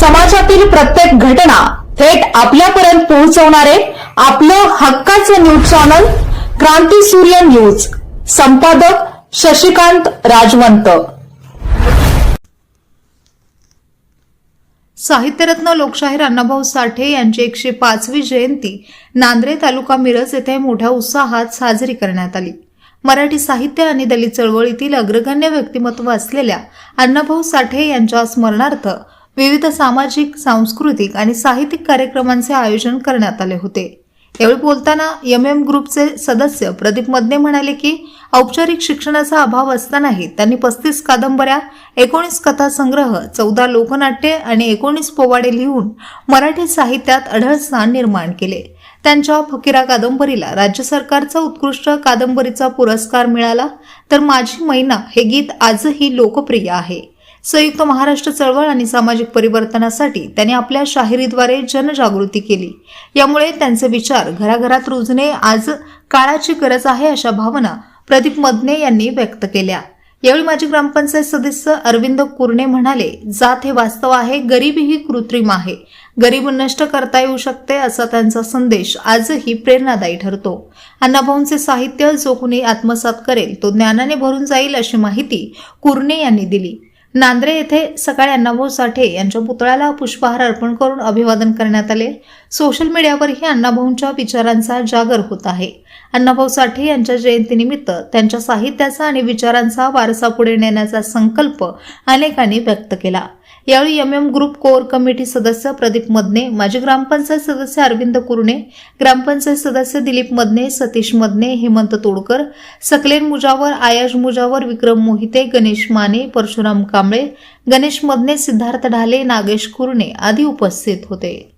समाजातील प्रत्येक घटना थेट आपल्यापर्यंत पोहोचवणारे आपलं हक्काचं न्यूज चॅनल क्रांती सूर्य न्यूज. संपादक शशिकांत राजवंत. साहित्यरत्न लोकशाहीर अण्णाभाऊ साठे यांची एकशे पाचवी जयंती नांद्रे तालुका मिरज येथे मोठ्या उत्साहात साजरी करण्यात आली. मराठी साहित्य आणि दलित चळवळीतील अग्रगण्य व्यक्तिमत्व असलेल्या अण्णाभाऊ साठे यांच्या स्मरणार्थ विविध सामाजिक सांस्कृतिक आणि साहित्यिक कार्यक्रमांचे आयोजन करण्यात आले होते. यावेळी बोलताना एम एम ग्रुपचे सदस्य प्रदीप मदने म्हणाले की औपचारिक शिक्षणाचा अभाव असतानाही त्यांनी पस्तीस कादंबऱ्या एकोणीस कथासंग्रह चौदा लोकनाट्य आणि एकोणीस पोवाडे लिहून मराठी साहित्यात अढळ स्थान निर्माण केले. त्यांच्या फकीरा कादंबरीला राज्य सरकारचा उत्कृष्ट कादंबरीचा पुरस्कार मिळाला. तर माझी मैना हे गीत आजही लोकप्रिय आहे. संयुक्त महाराष्ट्र चळवळ आणि सामाजिक परिवर्तनासाठी त्यांनी आपल्या शाहिरीद्वारे जनजागृती केली. यामुळे त्यांचे विचार घराघरात रुजणे आज काळाची गरज आहे अशा भावना प्रदीप मदने यांनी व्यक्त केल्या. यावेळी माजी ग्रामपंचायत सदस्य अरविंद कुरणे म्हणाले जात हे वास्तव आहे गरिबी ही कृत्रिम आहे. गरीब नष्ट करता येऊ शकते असा त्यांचा संदेश आजही प्रेरणादायी ठरतो. अण्णाभाऊंचे साहित्य जो कुणी आत्मसात करेल तो ज्ञानाने भरून जाईल अशी माहिती कुरणे यांनी दिली. नांद्रे येथे सकाळी अण्णाभाऊ साठे यांच्या पुतळ्याला पुष्पहार अर्पण करून अभिवादन करण्यात आले. सोशल मीडियावरही अण्णाभाऊंच्या विचारांचा जागर होत आहे. अण्णाभाऊ साठे यांच्या जयंतीनिमित्त त्यांच्या साहित्याचा आणि विचारांचा वारसा पुढे नेण्याचा संकल्प अनेकांनी व्यक्त केला. यावेळी M M group core committee सदस्य प्रदीप मदने माजी ग्रामपंचायत सदस्य अरविंद कुरणे ग्रामपंचायत सदस्य दिलीप मदने सतीश मदने हेमंत तोडकर सकलेन मुजावर आयाज मुजावर विक्रम मोहिते गणेश माने परशुराम कांबळे गणेश मदने सिद्धार्थ ढाले नागेश कुरणे आदी उपस्थित होते.